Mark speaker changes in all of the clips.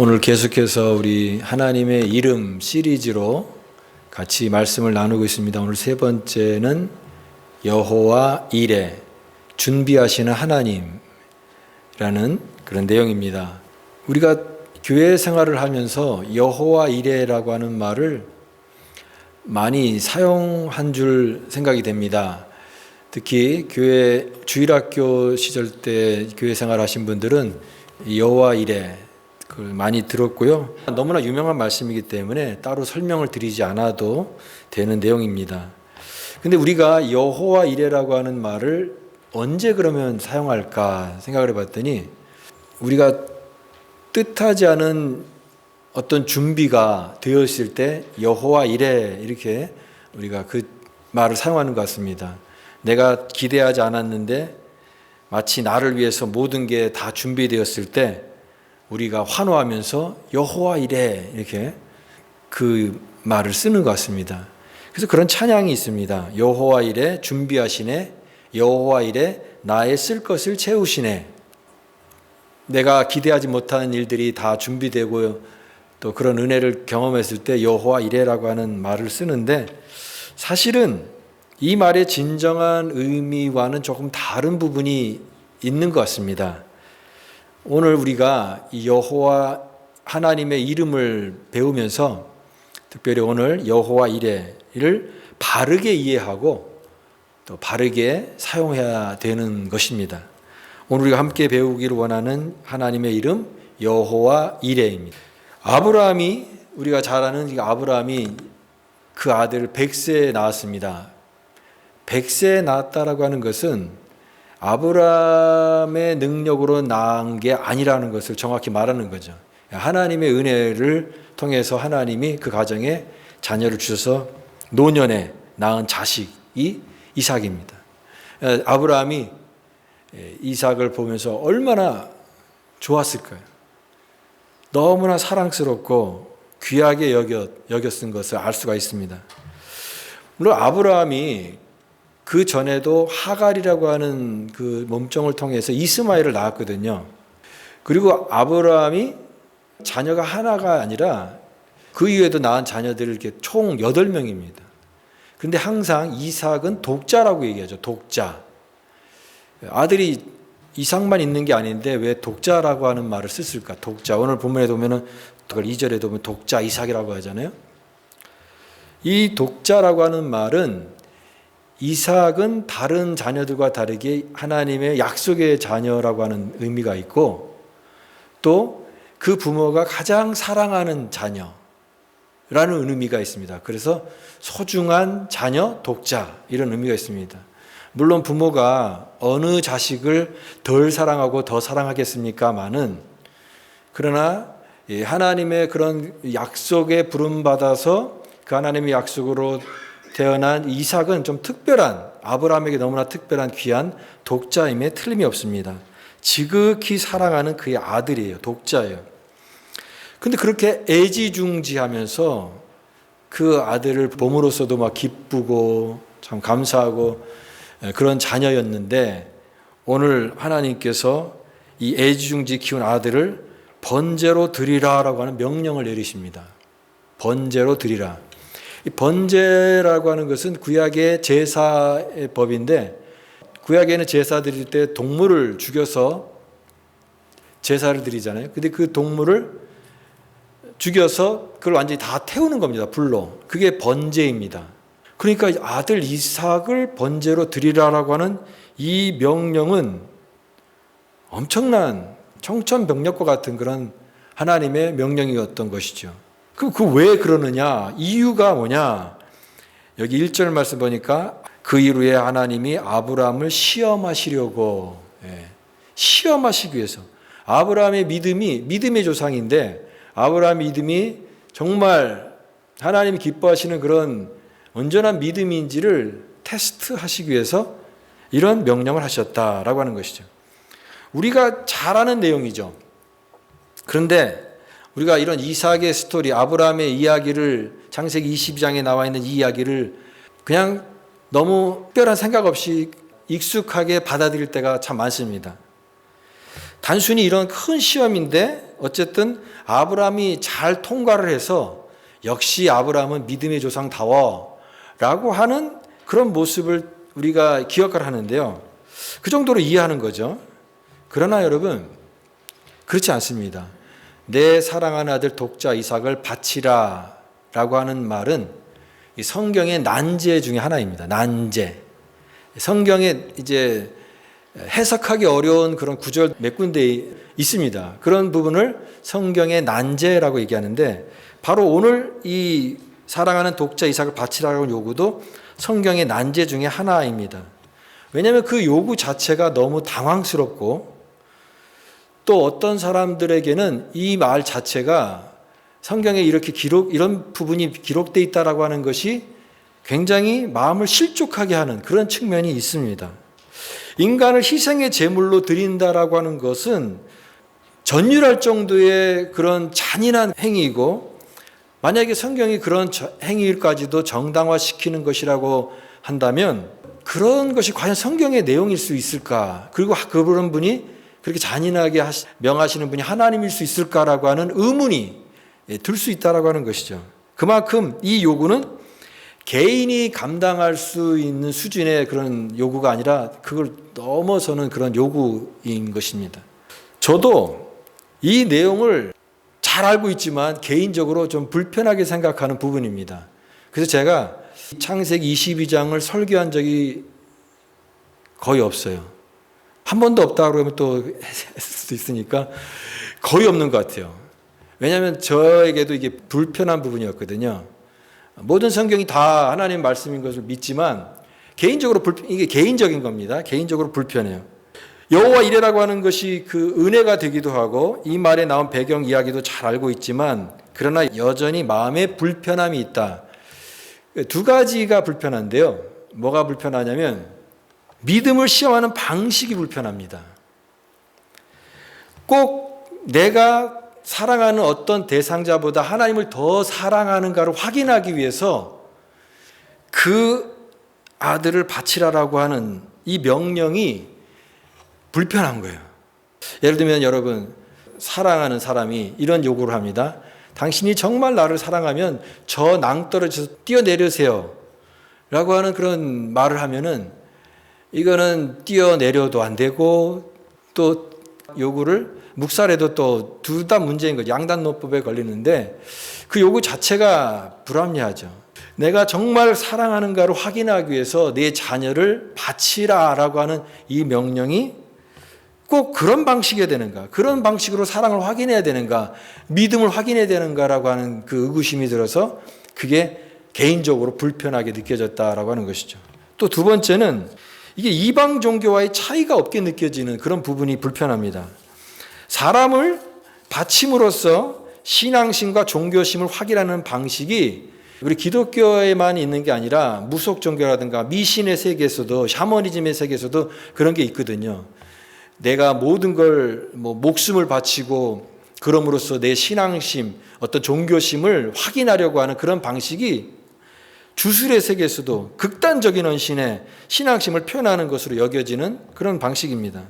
Speaker 1: 오늘 계속해서 우리 하나님의 이름 시리즈로 같이 말씀을 나누고 있습니다. 오늘 세 번째는 여호와 이레 준비하시는 하나님이라는 그런 내용입니다. 우리가 교회 생활을 하면서 여호와 이레라고 하는 말을 많이 사용한 줄 생각이 됩니다. 특히 교회 주일학교 시절 때 교회 생활하신 분들은 여호와 이레 그걸 많이 들었고요. 너무나 유명한 말씀이기 때문에 따로 설명을 드리지 않아도 되는 내용입니다. 근데 우리가 여호와 이레라고 하는 말을 언제 그러면 사용할까 생각을 해봤더니 우리가 뜻하지 않은 어떤 준비가 되었을 때 여호와 이레 이렇게 우리가 그 말을 사용하는 것 같습니다. 내가 기대하지 않았는데 마치 나를 위해서 모든 게 다 준비되었을 때 우리가 환호하면서 여호와 이래 이렇게 그 말을 쓰는 것 같습니다. 그래서 그런 찬양이 있습니다. 여호와 이래 준비하시네 여호와 이래 나의 쓸 것을 채우시네 내가 기대하지 못하는 일들이 다 준비되고 또 그런 은혜를 경험했을 때 여호와 이래라고 하는 말을 쓰는데 사실은 이 말의 진정한 의미와는 조금 다른 부분이 있는 것 같습니다. 오늘 우리가 이 여호와 하나님의 이름을 배우면서 특별히 오늘 여호와 이레를 바르게 이해하고 또 바르게 사용해야 되는 것입니다. 오늘 우리가 함께 배우기를 원하는 하나님의 이름 여호와 이레입니다. 아브라함이 우리가 잘 아는 이 아브라함이 그 아들 백세에 낳았습니다. 백세에 낳았다라고 하는 것은 아브라함의 능력으로 낳은 게 아니라는 것을 정확히 말하는 거죠. 하나님의 은혜를 통해서 하나님이 그 가정에 자녀를 주셔서 노년에 낳은 자식이 이삭입니다. 아브라함이 이삭을 보면서 얼마나 좋았을까요? 너무나 사랑스럽고 귀하게 여겼, 여겼은 것을 알 수가 있습니다. 물론 아브라함이 그 전에도 하갈이라고 하는 그 몸종을 통해서 이스마엘을 낳았거든요. 그리고 아브라함이 자녀가 하나가 아니라 그 이후에도 낳은 자녀들을 이렇게 총 8명입니다. 근데 항상 이삭은 독자라고 얘기하죠. 독자. 아들이 이삭만 있는 게 아닌데 왜 독자라고 하는 말을 썼을까? 독자. 오늘 본문에 보면은 그걸 2절에 보면 독자 이삭이라고 하잖아요. 이 독자라고 하는 말은 이삭은 다른 자녀들과 다르게 하나님의 약속의 자녀라고 하는 의미가 있고 또 그 부모가 가장 사랑하는 자녀라는 의미가 있습니다. 그래서 소중한 자녀, 독자 이런 의미가 있습니다. 물론 부모가 어느 자식을 덜 사랑하고 더 사랑하겠습니까만은 그러나 하나님의 그런 약속에 부름받아서 그 하나님의 약속으로 태어난 이삭은 좀 특별한 아브라함에게 너무나 특별한 귀한 독자임에 틀림이 없습니다. 지극히 사랑하는 그의 아들이에요. 독자예요. 근데 그렇게 애지중지하면서 그 아들을 봄으로써도 막 기쁘고 참 감사하고 그런 자녀였는데 오늘 하나님께서 이 애지중지 키운 아들을 번제로 드리라라고 하는 명령을 내리십니다. 번제로 드리라. 이 번제라고 하는 것은 구약의 제사의 법인데 구약에는 제사 드릴 때 동물을 죽여서 제사를 드리잖아요. 근데 그 동물을 죽여서 그걸 완전히 다 태우는 겁니다. 불로. 그게 번제입니다. 그러니까 아들 이삭을 번제로 드리라라고 하는 이 명령은 엄청난 청천벽력과 같은 그런 하나님의 명령이었던 것이죠. 그럼 그왜 그러느냐? 이유가 뭐냐? 여기 1절 말씀 보니까 그 이후에 하나님이 아브라함을 시험하시려고 예, 시험하시기 위해서 아브라함의 믿음이 믿음의 조상인데 아브라함 믿음이 정말 하나님이 기뻐하시는 그런 온전한 믿음인지를 테스트하시기 위해서 이런 명령을 하셨다라고 하는 것이죠. 우리가 잘 아는 내용이죠. 그런데 우리가 이런 이삭의 스토리, 아브라함의 이야기를 창세기 22장에 나와 있는 이 이야기를 그냥 너무 특별한 생각 없이 익숙하게 받아들일 때가 참 많습니다. 단순히 이런 큰 시험인데 어쨌든 아브라함이 잘 통과를 해서 역시 아브라함은 믿음의 조상다워 라고 하는 그런 모습을 우리가 기억을 하는데요. 그 정도로 이해하는 거죠. 그러나 여러분 그렇지 않습니다. 내 사랑하는 아들 독자 이삭을 바치라 라고 하는 말은 이 성경의 난제 중에 하나입니다. 난제. 성경에 이제 해석하기 어려운 그런 구절 몇 군데 있습니다. 그런 부분을 성경의 난제라고 얘기하는데 바로 오늘 이 사랑하는 독자 이삭을 바치라고 요구도 성경의 난제 중에 하나입니다. 왜냐하면 그 요구 자체가 너무 당황스럽고 또 어떤 사람들에게는 이 말 자체가 성경에 이렇게 기록 이런 부분이 기록돼 있다라고 하는 것이 굉장히 마음을 실족하게 하는 그런 측면이 있습니다. 인간을 희생의 제물로 드린다라고 하는 것은 전율할 정도의 그런 잔인한 행위이고 만약에 성경이 그런 행위일까지도 정당화시키는 것이라고 한다면 그런 것이 과연 성경의 내용일 수 있을까? 그리고 그런 분이 그렇게 잔인하게 명하시는 분이 하나님일 수 있을까라고 하는 의문이 들 수 있다라고 하는 것이죠. 그만큼 이 요구는 개인이 감당할 수 있는 수준의 그런 요구가 아니라 그걸 넘어서는 그런 요구인 것입니다. 저도 이 내용을 잘 알고 있지만 개인적으로 좀 불편하게 생각하는 부분입니다. 그래서 제가 창세기 22장을 설교한 적이 거의 없어요. 한 번도 없다 그러면 또 했을 수도 있으니까 거의 없는 것 같아요. 왜냐하면 저에게도 이게 불편한 부분이었거든요. 모든 성경이 다 하나님 말씀인 것을 믿지만 개인적으로 불, 이게 개인적인 겁니다. 개인적으로 불편해요. 여호와 이래라고 하는 것이 그 은혜가 되기도 하고 이 말에 나온 배경 이야기도 잘 알고 있지만 그러나 여전히 마음에 불편함이 있다. 두 가지가 불편한데요. 뭐가 불편하냐면 믿음을 시험하는 방식이 불편합니다. 꼭 내가 사랑하는 어떤 대상자보다 하나님을 더 사랑하는가를 확인하기 위해서 그 아들을 바치라라고 하는 이 명령이 불편한 거예요. 예를 들면 여러분 사랑하는 사람이 이런 요구를 합니다. 당신이 정말 나를 사랑하면 저 낭떠러져서 뛰어내려세요. 라고 하는 그런 말을 하면은 이거는 뛰어내려도 안 되고 또 요구를 묵살해도 또 둘 다 문제인 거죠. 양단노법에 걸리는데 그 요구 자체가 불합리하죠. 내가 정말 사랑하는가를 확인하기 위해서 내 자녀를 바치라라고 하는 이 명령이 꼭 그런 방식이어야 되는가? 그런 방식으로 사랑을 확인해야 되는가? 믿음을 확인해야 되는가라고 하는 그 의구심이 들어서 그게 개인적으로 불편하게 느껴졌다라고 하는 것이죠. 또 두 번째는 이게 이방 종교와의 차이가 없게 느껴지는 그런 부분이 불편합니다. 사람을 바침으로써 신앙심과 종교심을 확인하는 방식이 우리 기독교에만 있는 게 아니라 무속 종교라든가 미신의 세계에서도 샤머니즘의 세계에서도 그런 게 있거든요. 내가 모든 걸 뭐 목숨을 바치고 그럼으로써 내 신앙심, 어떤 종교심을 확인하려고 하는 그런 방식이 주술의 세계에서도 극단적인 헌신의 신앙심을 표현하는 것으로 여겨지는 그런 방식입니다.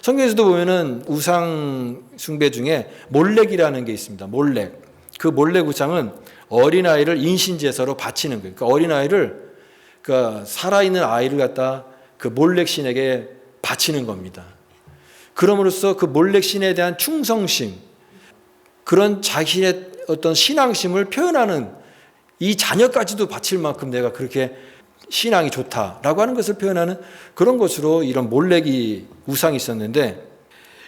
Speaker 1: 성경에서도 보면은 우상 숭배 중에 몰렉이라는 게 있습니다. 몰렉. 그 몰렉 우상은 어린아이를 인신제사로 바치는 거예요. 그러니까 어린아이를 그 살아있는 아이를 갖다 그 몰렉 신에게 바치는 겁니다. 그럼으로써 그 몰렉 신에 대한 충성심, 그런 자신의 어떤 신앙심을 표현하는 이 자녀까지도 바칠 만큼 내가 그렇게 신앙이 좋다라고 하는 것을 표현하는 그런 것으로 이런 몰렉이 우상이 있었는데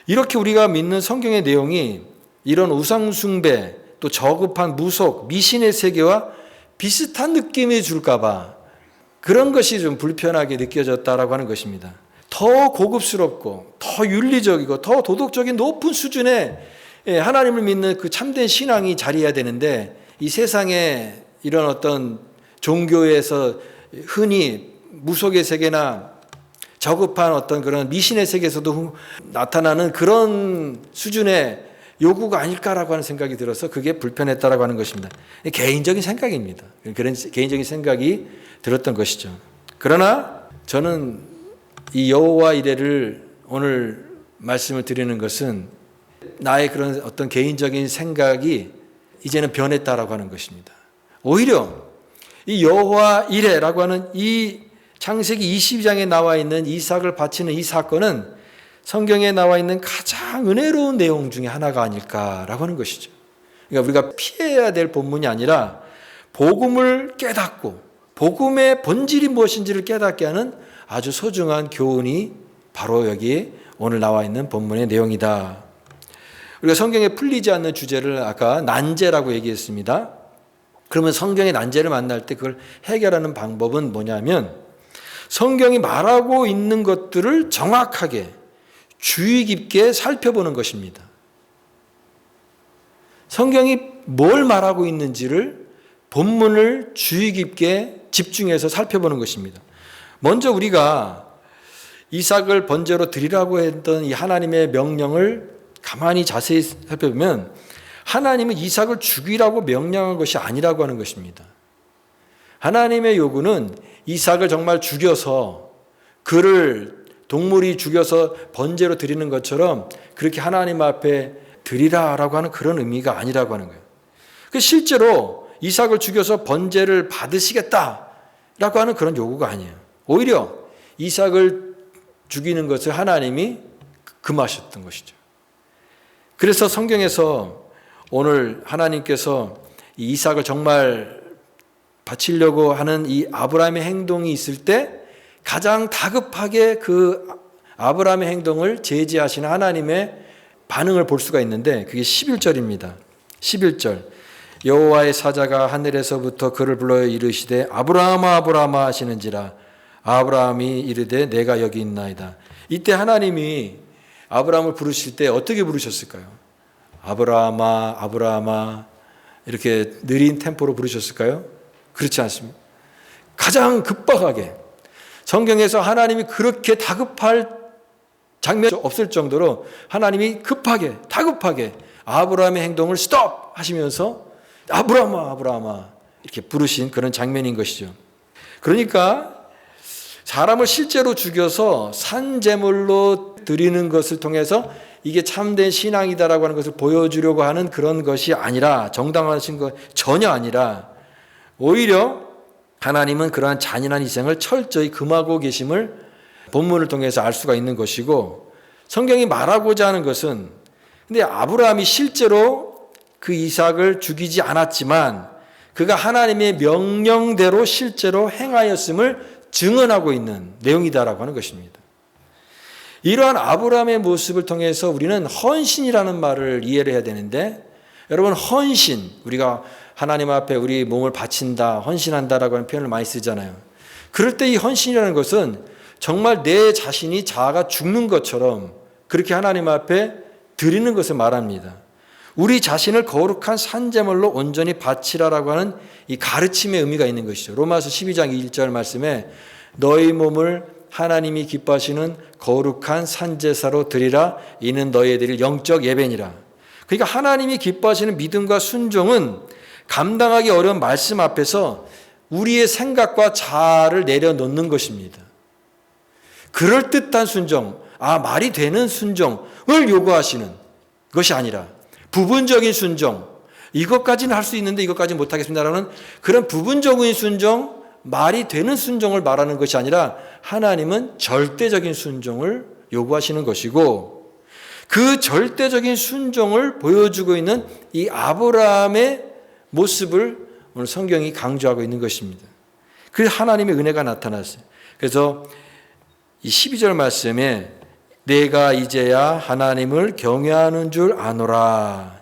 Speaker 1: 이렇게 우리가 믿는 성경의 내용이 이런 우상숭배 또 저급한 무속 미신의 세계와 비슷한 느낌이 줄까봐 그런 것이 좀 불편하게 느껴졌다라고 하는 것입니다. 더 고급스럽고 더 윤리적이고 더 도덕적인 높은 수준의 예, 하나님을 믿는 그 참된 신앙이 자리해야 되는데 이 세상에 이런 어떤 종교에서 흔히 무속의 세계나 저급한 어떤 그런 미신의 세계에서도 나타나는 그런 수준의 요구가 아닐까라고 하는 생각이 들어서 그게 불편했다라고 하는 것입니다. 개인적인 생각입니다. 그런 개인적인 생각이 들었던 것이죠. 그러나 저는 이 여호와 이레를 오늘 말씀을 드리는 것은 나의 그런 어떤 개인적인 생각이 이제는 변했다라고 하는 것입니다. 오히려 이 여호와 이레라고 하는 이 창세기 22장에 나와 있는 이삭을 바치는 이 사건은 성경에 나와 있는 가장 은혜로운 내용 중에 하나가 아닐까라고 하는 것이죠. 그러니까 우리가 피해야 될 본문이 아니라 복음을 깨닫고 복음의 본질이 무엇인지를 깨닫게 하는 아주 소중한 교훈이 바로 여기 오늘 나와 있는 본문의 내용이다. 우리가 성경에 풀리지 않는 주제를 아까 난제라고 얘기했습니다. 그러면 성경의 난제를 만날 때 그걸 해결하는 방법은 뭐냐면 성경이 말하고 있는 것들을 정확하게 주의 깊게 살펴보는 것입니다. 성경이 뭘 말하고 있는지를 본문을 주의 깊게 집중해서 살펴보는 것입니다. 먼저 우리가 이삭을 번제로 드리라고 했던 이 하나님의 명령을 가만히 자세히 살펴보면 하나님은 이삭을 죽이라고 명령한 것이 아니라고 하는 것입니다. 하나님의 요구는 이삭을 정말 죽여서 그를 동물이 죽여서 번제로 드리는 것처럼 그렇게 하나님 앞에 드리라라고 하는 그런 의미가 아니라고 하는 거예요. 그 실제로 이삭을 죽여서 번제를 받으시겠다라고 하는 그런 요구가 아니에요. 오히려 이삭을 죽이는 것을 하나님이 금하셨던 것이죠. 그래서 성경에서 오늘 하나님께서 이삭을 정말 바치려고 하는 이 아브라함의 행동이 있을 때 가장 다급하게 그 아브라함의 행동을 제지하시는 하나님의 반응을 볼 수가 있는데 그게 11절입니다. 11절. 여호와의 사자가 하늘에서부터 그를 불러 이르시되 아브라함아 아브라함아 하시는지라 아브라함이 이르되 내가 여기 있나이다. 이때 하나님이 아브라함을 부르실 때 어떻게 부르셨을까요? 아브라함아 아브라함아 이렇게 느린 템포로 부르셨을까요? 그렇지 않습니다. 가장 급박하게 성경에서 하나님이 그렇게 다급할 장면이 없을 정도로 하나님이 급하게 다급하게 아브라함의 행동을 스톱 하시면서 아브라함아 아브라함아 이렇게 부르신 그런 장면인 것이죠. 그러니까 사람을 실제로 죽여서 산제물로 드리는 것을 통해서 이게 참된 신앙이다라고 하는 것을 보여주려고 하는 그런 것이 아니라 정당하신 것 전혀 아니라 오히려 하나님은 그러한 잔인한 희생을 철저히 금하고 계심을 본문을 통해서 알 수가 있는 것이고 성경이 말하고자 하는 것은 근데 아브라함이 실제로 그 이삭을 죽이지 않았지만 그가 하나님의 명령대로 실제로 행하였음을 증언하고 있는 내용이다라고 하는 것입니다. 이러한 아브라함의 모습을 통해서 우리는 헌신이라는 말을 이해를 해야 되는데 여러분 헌신 우리가 하나님 앞에 우리 몸을 바친다 헌신한다라고 하는 표현을 많이 쓰잖아요. 그럴 때 이 헌신이라는 것은 정말 내 자신이 자아가 죽는 것처럼 그렇게 하나님 앞에 드리는 것을 말합니다. 우리 자신을 거룩한 산재물로 온전히 바치라라고 하는 이 가르침의 의미가 있는 것이죠. 로마서 12장 1절 말씀에 너희 몸을 하나님이 기뻐하시는 거룩한 산제사로 드리라 이는 너희의 드릴 영적 예배니라. 그러니까 하나님이 기뻐하시는 믿음과 순종은 감당하기 어려운 말씀 앞에서 우리의 생각과 자아를 내려놓는 것입니다. 그럴듯한 순종, 아, 말이 되는 순종을 요구하시는 것이 아니라 부분적인 순종, 이것까지는 할 수 있는데 이것까지 못하겠습니다라는 그런 부분적인 순종, 말이 되는 순종을 말하는 것이 아니라 하나님은 절대적인 순종을 요구하시는 것이고 그 절대적인 순종을 보여주고 있는 이 아브라함의 모습을 오늘 성경이 강조하고 있는 것입니다. 그 하나님의 은혜가 나타났어요. 그래서 이 12절 말씀에 내가 이제야 하나님을 경외하는 줄 아노라.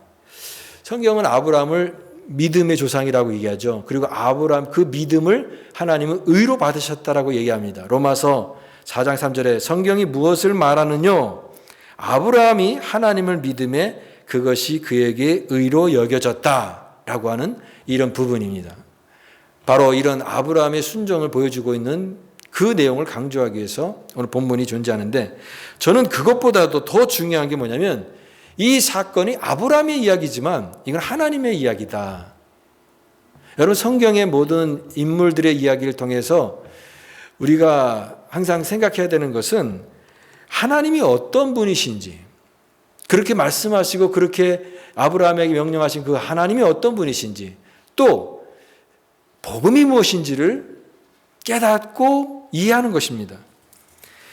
Speaker 1: 성경은 아브라함을 믿음의 조상이라고 얘기하죠. 그리고 아브라함 그 믿음을 하나님은 의로 받으셨다라고 얘기합니다. 로마서 4장 3절에 성경이 무엇을 말하느냐? 아브라함이 하나님을 믿음에 그것이 그에게 의로 여겨졌다라고 하는 이런 부분입니다. 바로 이런 아브라함의 순종을 보여주고 있는 그 내용을 강조하기 위해서 오늘 본문이 존재하는데 저는 그것보다도 더 중요한 게 뭐냐면 이 사건이 아브라함의 이야기지만 이건 하나님의 이야기다. 여러분 성경의 모든 인물들의 이야기를 통해서 우리가 항상 생각해야 되는 것은 하나님이 어떤 분이신지 그렇게 말씀하시고 그렇게 아브라함에게 명령하신 그 하나님이 어떤 분이신지 또 복음이 무엇인지를 깨닫고 이해하는 것입니다.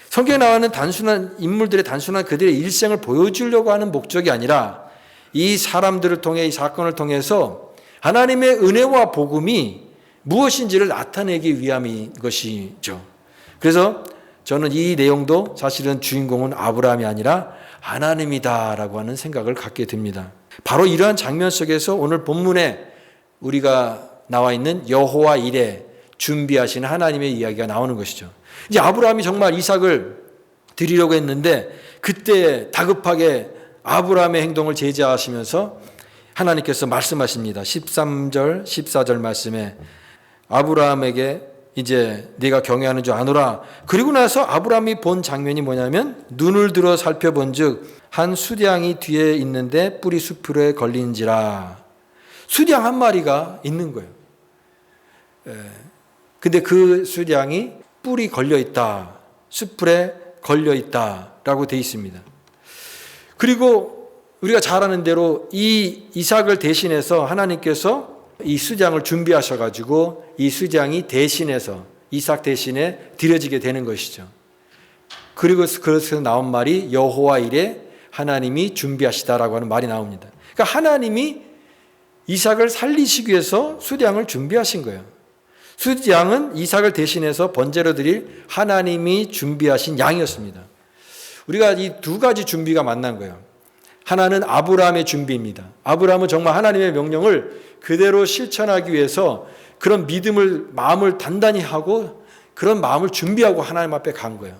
Speaker 1: 성경에 나와는 단순한 인물들의 단순한 그들의 일생을 보여주려고 하는 목적이 아니라 이 사람들을 통해 이 사건을 통해서 하나님의 은혜와 복음이 무엇인지를 나타내기 위함인 것이죠. 그래서 저는 이 내용도 사실은 주인공은 아브라함이 아니라 하나님이다라고 하는 생각을 갖게 됩니다. 바로 이러한 장면 속에서 오늘 본문에 우리가 나와 있는 여호와 일에 준비하시는 하나님의 이야기가 나오는 것이죠. 이제 아브라함이 정말 이삭을 드리려고 했는데 그때 다급하게 아브라함의 행동을 제지하시면서 하나님께서 말씀하십니다. 13절, 14절 말씀에 아브라함에게 이제 네가 경외하는 줄 아노라. 그리고 나서 아브라함이 본 장면이 뭐냐면 눈을 들어 살펴본즉 한 수량이 뒤에 있는데 뿌리 수풀에 걸린지라. 수량 한 마리가 있는 거예요. 예. 근데 그 수량이 뿔이 걸려 있다. 수풀에 걸려 있다라고 돼 있습니다. 그리고 우리가 잘 아는 대로 이 이삭을 대신해서 하나님께서 이 수장을 준비하셔 가지고 이 수장이 대신해서 이삭 대신에 드려지게 되는 것이죠. 그리고 그래서 나온 말이 여호와 일에 하나님이 준비하시다라고 하는 말이 나옵니다. 그러니까 하나님이 이삭을 살리시기 위해서 수량을 준비하신 거예요. 수양은 이삭을 대신해서 번제로 드릴 하나님이 준비하신 양이었습니다. 우리가 이 두 가지 준비가 만난 거예요. 하나는 아브라함의 준비입니다. 아브라함은 정말 하나님의 명령을 그대로 실천하기 위해서 그런 믿음을 마음을 단단히 하고 그런 마음을 준비하고 하나님 앞에 간 거예요.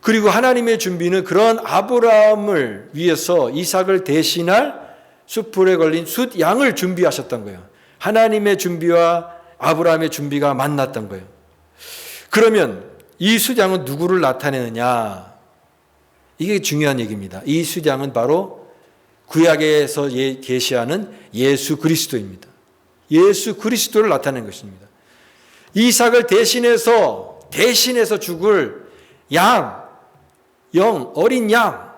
Speaker 1: 그리고 하나님의 준비는 그런 아브라함을 위해서 이삭을 대신할 숯불에 걸린 숫 양을 준비하셨던 거예요. 하나님의 준비와 아브라함의 준비가 만났던 거예요. 그러면 이 수장은 누구를 나타내느냐? 이게 중요한 얘기입니다. 이 수장은 바로 구약에서 예, 계시하는 예수 그리스도입니다. 예수 그리스도를 나타낸 것입니다. 이삭을 대신해서 대신해서 죽을 양, 영, 어린 양,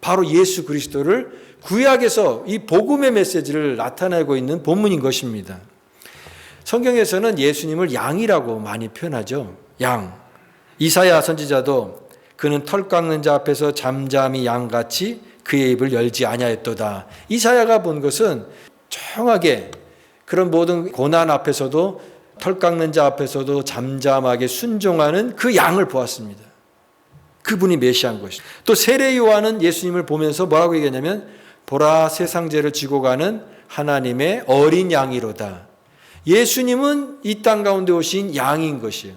Speaker 1: 바로 예수 그리스도를 구약에서 이 복음의 메시지를 나타내고 있는 본문인 것입니다. 성경에서는 예수님을 양이라고 많이 표현하죠. 양. 이사야 선지자도 그는 털 깎는 자 앞에서 잠잠히 양같이 그의 입을 열지 아니하였도다. 이사야가 본 것은 정하게 그런 모든 고난 앞에서도 털 깎는 자 앞에서도 잠잠하게 순종하는 그 양을 보았습니다. 그분이 메시아인 것이. 또 세례 요한은 예수님을 보면서 뭐라고 얘기하냐면 보라 세상 죄를 지고 가는 하나님의 어린 양이로다. 예수님은 이 땅 가운데 오신 양인 것이에요.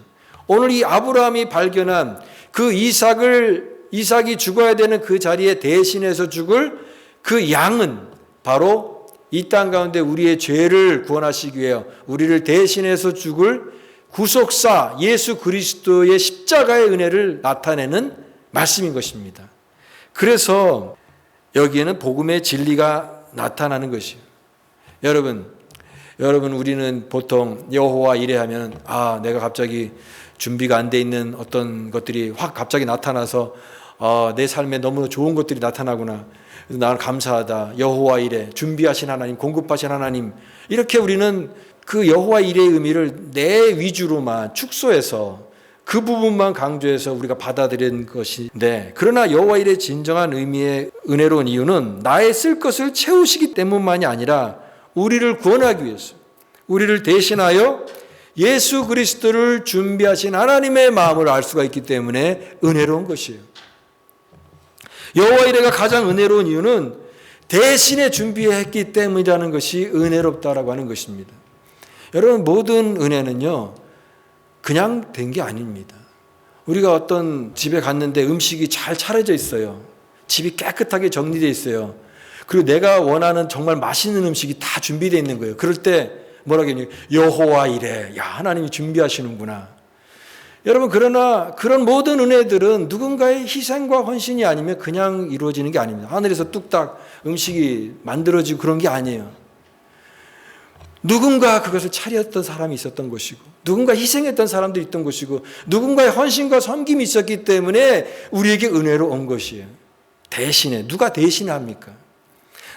Speaker 1: 오늘 이 아브라함이 발견한 그 이삭을 이삭이 죽어야 되는 그 자리에 대신해서 죽을 그 양은 바로 이 땅 가운데 우리의 죄를 구원하시기 위해 우리를 대신해서 죽을 구속사 예수 그리스도의 십자가의 은혜를 나타내는 말씀인 것입니다. 그래서 여기에는 복음의 진리가 나타나는 것이에요. 여러분, 여러분 우리는 보통 여호와 이래하면 아 내가 갑자기 준비가 안 돼 있는 어떤 것들이 확 갑자기 나타나서 어, 내 삶에 너무 좋은 것들이 나타나구나. 나는 감사하다. 여호와 이래 준비하신 하나님, 공급하신 하나님. 이렇게 우리는 그 여호와 일의 의미를 내 위주로만 축소해서 그 부분만 강조해서 우리가 받아들인 것인데 그러나 여호와 일의 진정한 의미의 은혜로운 이유는 나의 쓸 것을 채우시기 때문만이 아니라 우리를 구원하기 위해서 우리를 대신하여 예수 그리스도를 준비하신 하나님의 마음을 알 수가 있기 때문에 은혜로운 것이에요. 여호와 이래가 가장 은혜로운 이유는 대신에 준비했기 때문이라는 것이 은혜롭다라고 하는 것입니다. 여러분 모든 은혜는요 그냥 된 게 아닙니다. 우리가 어떤 집에 갔는데 음식이 잘 차려져 있어요. 집이 깨끗하게 정리되어 있어요. 그리고 내가 원하는 정말 맛있는 음식이 다 준비되어 있는 거예요. 그럴 때 뭐라고 했니? 여호와 이래. 야, 하나님이 준비하시는구나. 여러분, 그러나 그런 모든 은혜들은 누군가의 희생과 헌신이 아니면 그냥 이루어지는 게 아닙니다. 하늘에서 뚝딱 음식이 만들어지고 그런 게 아니에요. 누군가 그것을 차렸던 사람이 있었던 것이고, 누군가 희생했던 사람도 있던 것이고, 누군가의 헌신과 섬김이 있었기 때문에 우리에게 은혜로 온 것이에요. 대신에 누가 대신에 합니까?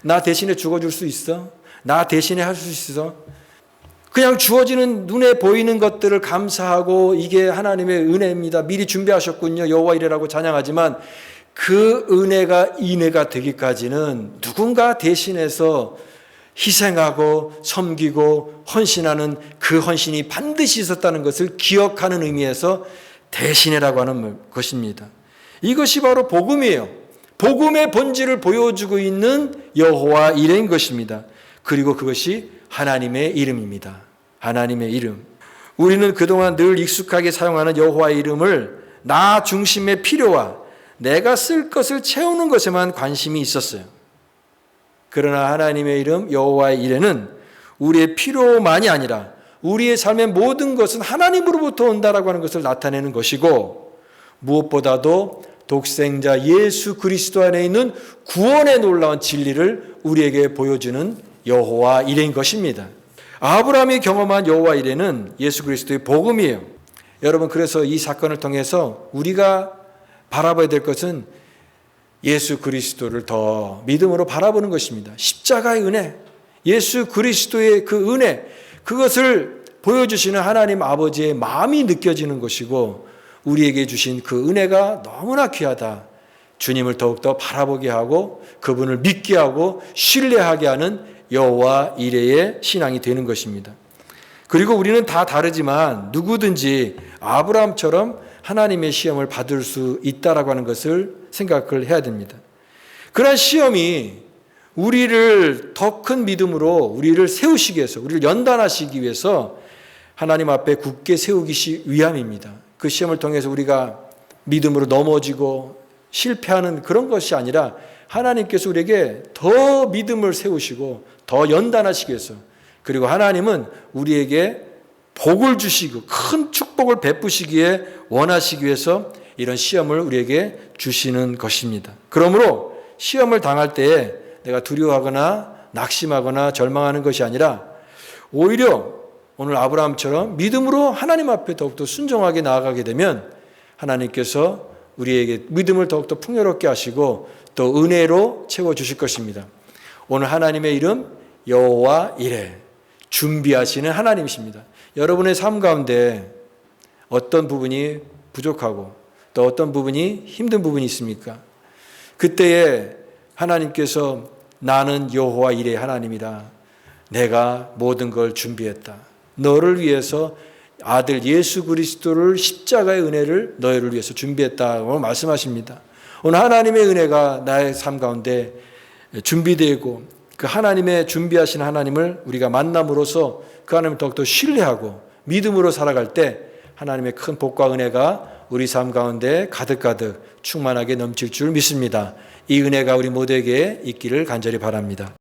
Speaker 1: 나 대신에 죽어줄 수 있어? 나 대신에 할 수 있어? 그냥 주어지는 눈에 보이는 것들을 감사하고 이게 하나님의 은혜입니다. 미리 준비하셨군요. 여호와 이래라고 찬양하지만 그 은혜가 인혜가 되기까지는 누군가 대신해서 희생하고 섬기고 헌신하는 그 헌신이 반드시 있었다는 것을 기억하는 의미에서 대신해라고 하는 것입니다. 이것이 바로 복음이에요. 복음의 본질을 보여주고 있는 여호와 이레인 것입니다. 그리고 그것이 하나님의 이름입니다. 하나님의 이름. 우리는 그동안 늘 익숙하게 사용하는 여호와 이름을 나 중심의 필요와 내가 쓸 것을 채우는 것에만 관심이 있었어요. 그러나 하나님의 이름 여호와의 이름은 우리의 필요만이 아니라 우리의 삶의 모든 것은 하나님으로부터 온다라고 하는 것을 나타내는 것이고 무엇보다도 독생자 예수 그리스도 안에 있는 구원의 놀라운 진리를 우리에게 보여주는 여호와 이레인 것입니다. 아브라함이 경험한 여호와 이레는 예수 그리스도의 복음이에요. 여러분 그래서 이 사건을 통해서 우리가 바라봐야 될 것은 예수 그리스도를 더 믿음으로 바라보는 것입니다. 십자가의 은혜, 예수 그리스도의 그 은혜, 그것을 보여주시는 하나님 아버지의 마음이 느껴지는 것이고 우리에게 주신 그 은혜가 너무나 귀하다. 주님을 더욱더 바라보게 하고 그분을 믿게 하고 신뢰하게 하는 여호와 이레의 신앙이 되는 것입니다. 그리고 우리는 다 다르지만 누구든지 아브라함처럼 하나님의 시험을 받을 수 있다라고 하는 것을 생각을 해야 됩니다. 그러한 시험이 우리를 더 큰 믿음으로 우리를 세우시기 위해서, 우리를 연단하시기 위해서 하나님 앞에 굳게 세우기 위함입니다. 그 시험을 통해서 우리가 믿음으로 넘어지고 실패하는 그런 것이 아니라 하나님께서 우리에게 더 믿음을 세우시고 더 연단하시기 위해서 그리고 하나님은 우리에게 복을 주시고 큰 축복을 베푸시기에 원하시기 위해서 이런 시험을 우리에게 주시는 것입니다. 그러므로 시험을 당할 때에 내가 두려워하거나 낙심하거나 절망하는 것이 아니라 오히려 오늘 아브라함처럼 믿음으로 하나님 앞에 더욱더 순종하게 나아가게 되면 하나님께서 우리에게 믿음을 더욱더 풍요롭게 하시고 또 은혜로 채워 주실 것입니다. 오늘 하나님의 이름 여호와 이레 준비하시는 하나님이십니다. 여러분의 삶 가운데 어떤 부분이 부족하고 또 어떤 부분이 힘든 부분이 있습니까? 그때에 하나님께서 나는 여호와 이레 하나님이다. 내가 모든 걸 준비했다. 너를 위해서 아들 예수 그리스도를 십자가의 은혜를 너희를 위해서 준비했다고 말씀하십니다. 오늘 하나님의 은혜가 나의 삶 가운데 준비되고 그 하나님의 준비하신 하나님을 우리가 만남으로써 그 하나님을 더욱더 신뢰하고 믿음으로 살아갈 때 하나님의 큰 복과 은혜가 우리 삶 가운데 가득가득 충만하게 넘칠 줄 믿습니다. 이 은혜가 우리 모두에게 있기를 간절히 바랍니다.